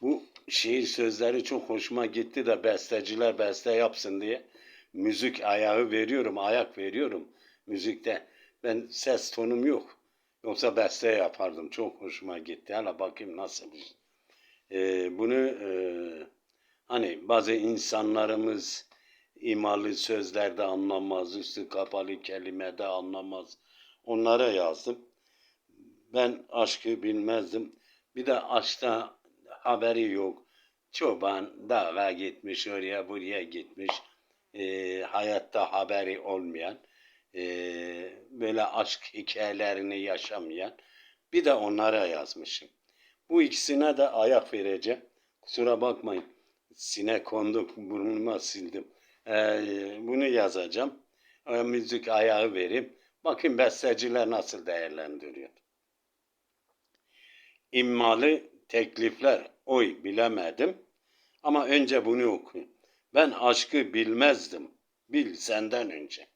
Bu şiir sözleri çok hoşuma gitti de besteciler beste yapsın diye müzik ayağı veriyorum, ayak veriyorum müzikte. Ben ses tonum yok. Yoksa beste yapardım. Çok hoşuma gitti. Hala bakayım nasıl. Ee, bunu e, hani bazı insanlarımız imalı sözlerde anlamaz, üstü kapalı kelimede anlamaz. Onlara yazdım. Ben aşkı bilmezdim. Bir de aşkta haberi yok. Çoban dağa gitmiş, oraya buraya gitmiş. Ee, hayatta haberi olmayan, ee, böyle aşk hikayelerini yaşamayan. Bir de onlara yazmışım. Bu ikisine de ayak vereceğim. Kusura bakmayın. Sine konduk, burnuma sildim. Ee, bunu yazacağım. Ee, müzik ayağı vereyim. Bakın besteciler nasıl değerlendiriyor. İmmalı teklifler. Oy bilemedim. Ama önce bunu okuyun. Ben aşkı bilmezdim. Bil senden önce.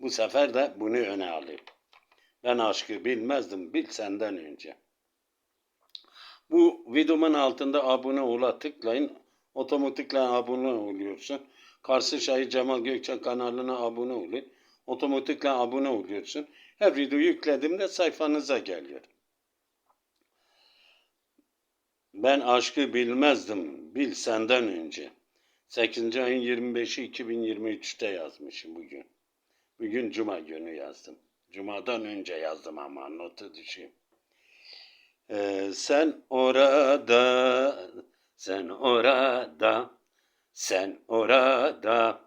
Bu sefer de bunu öne alayım. Ben aşkı bilmezdim. Bil senden önce. Bu videomun altında abone ola tıklayın. Otomatikle abone oluyorsun. Karşı Şahit Cemal Gökçen kanalına abone olun. Otomatikle abone oluyorsun. Her video yüklediğimde sayfanıza geliyor. Ben aşkı bilmezdim. Bil senden önce. 8. ayın 25'i 2023'te yazmışım bugün. Bugün cuma günü yazdım. Cumadan önce yazdım ama notu düşeyim. Ee, sen orada, sen orada, sen orada.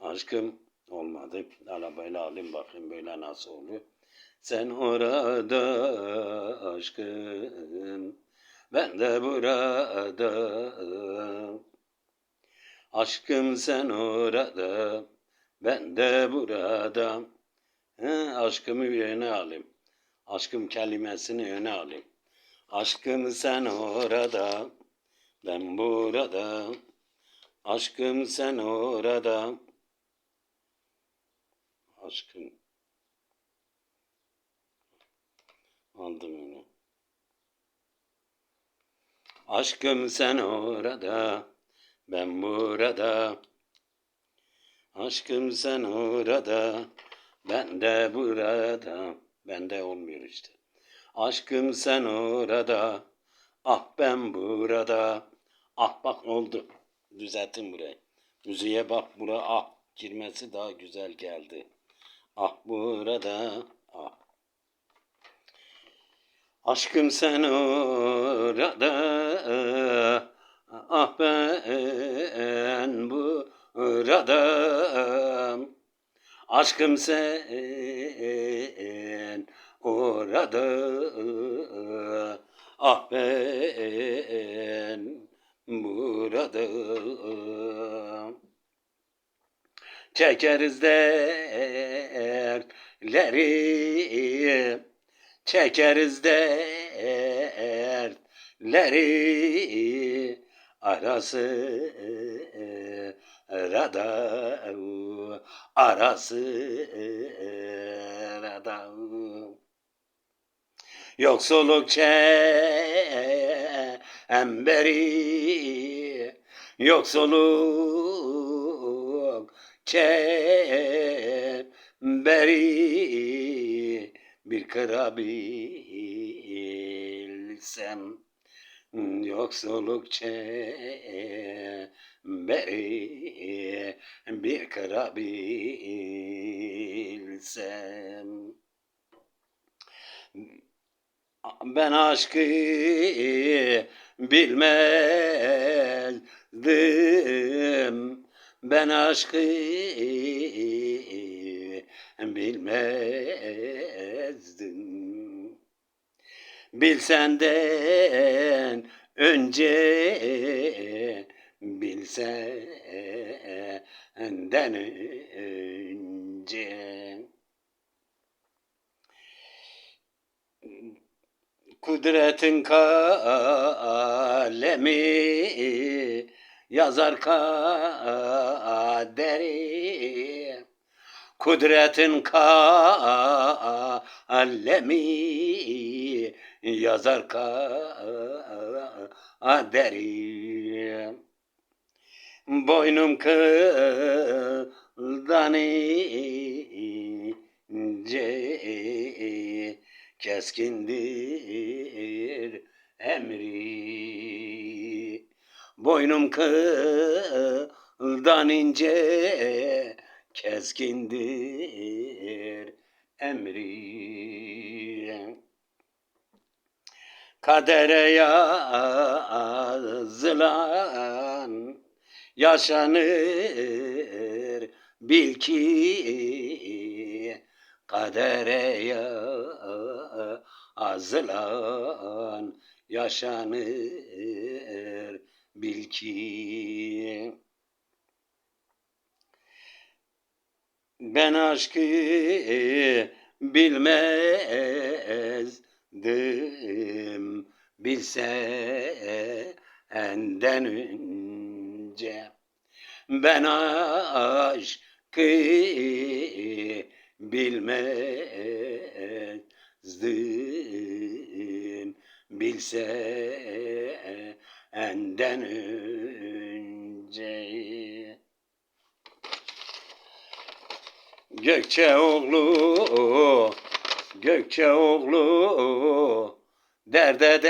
Aşkım olmadı. Arabayla alayım bakayım böyle nasıl oluyor. Sen orada aşkım, ben de burada. Aşkım sen orada, ben de burada. He, aşkımı öne alayım. Aşkım kelimesini öne alayım. Aşkım sen orada, ben burada. Aşkım sen orada. Aşkım. Aldım onu. Aşkım sen orada, ben burada. Aşkım sen orada, ben de burada. Bende olmuyor işte. Aşkım sen orada, ah ben burada. Ah bak oldu. Düzelttim burayı. Müziğe bak bura ah girmesi daha güzel geldi. Ah burada, ah. Aşkım sen orada, ah ben burada. Aşkım sen orada, ah ben burada. Çekeriz dertleri, çekeriz dertleri, arası rada, arası rada. Yoksulluk çemberi, yoksulluk çemberi bir kırabilsem yoksulluk çemberi bir kırabilsem ben aşkı bilmezdim. Ben aşkı bilmezdim. Bilsenden önce bilsenden önce. Kudretin kalemi yazar kaderi. Kudretin kalemi yazar derim. Boynum kıldan ince keskindir emri. Boynum kıldan ince keskindir emri. Kadere yazılan yaşanır bil ki kadere yazılan yaşanır bil ki. Ben aşkı bilmezdim bilsenden önce ben aşkı bilmezdim. Bilsenden önce Gökçe oğlu, Gökçe oğlu, derde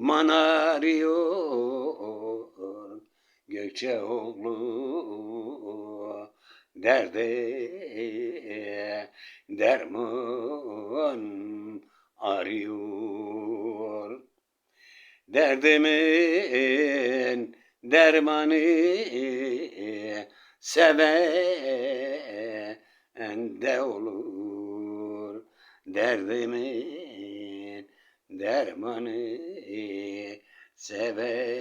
derman arıyor. Gökçe oğlu, derde derman arıyor. Derdimin dermanı seven de olur. Derdimin dermanı seven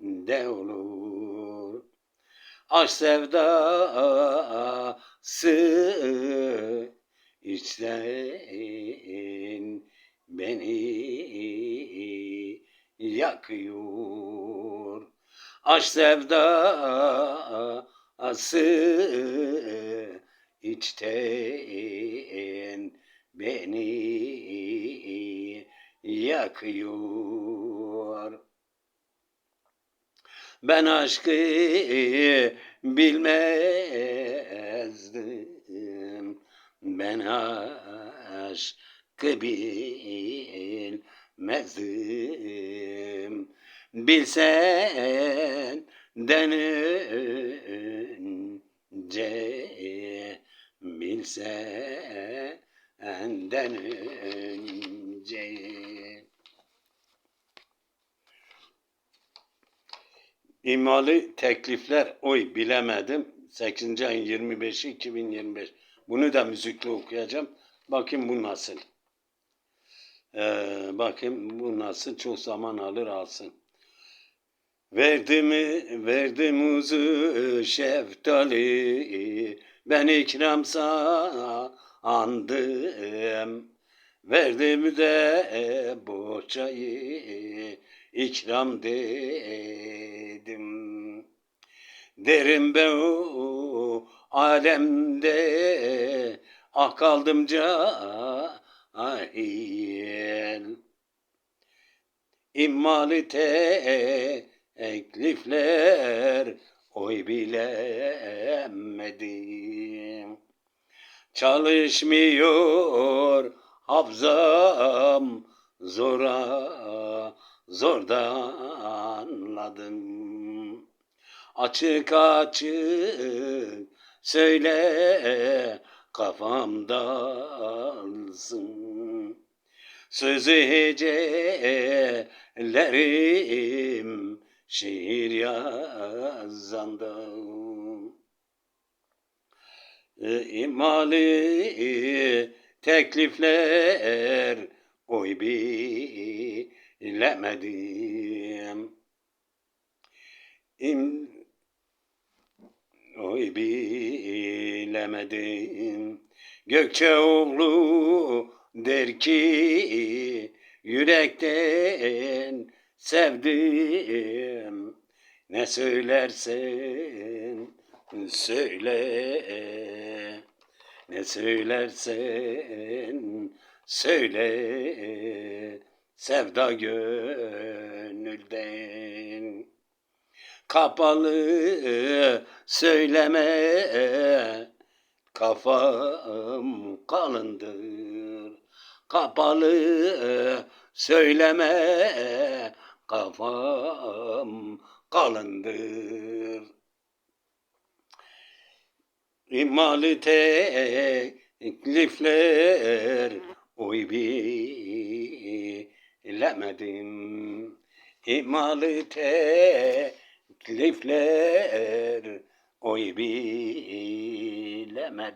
de olur. Aşk sevdası içten beni yakıyor. Aşk sevdası içten beni yakıyor. Ben aşkı bilmezdim. Ben aşkı bilmezdim. Bilsen önce bilsenden önce İmalı teklifler oy bilemedim. 8. ayın 25'i 2025. Bunu da müzikle okuyacağım. Bakayım bu nasıl. Ee, bakayım bu nasıl çok zaman alır alsın. Verdim verdim uzu şeftali ben ikram sandım. Verdim de bohçayı ikram dedim. Derim ben o alemde ah kaldım cahil. İmmali teklifler oy bilemedim. Çalışmıyor hafızam zora zorda anladım. Açık açık söyle kafamda alsın. Sözü hecelerim şiir yazandım. E, İmali teklifler oy bilemedim. İm, oy bilemedim. Gökçeoğlu der ki yürekten sevdim. Ne söylersen söyle. Ne söylersen söyle. sevda gönülden. Kapalı söyleme kafam kalındır. Kapalı söyleme kafam kalındır. İmalı teklifler oy bilemedim. İmalı teklifler oy bilemedim.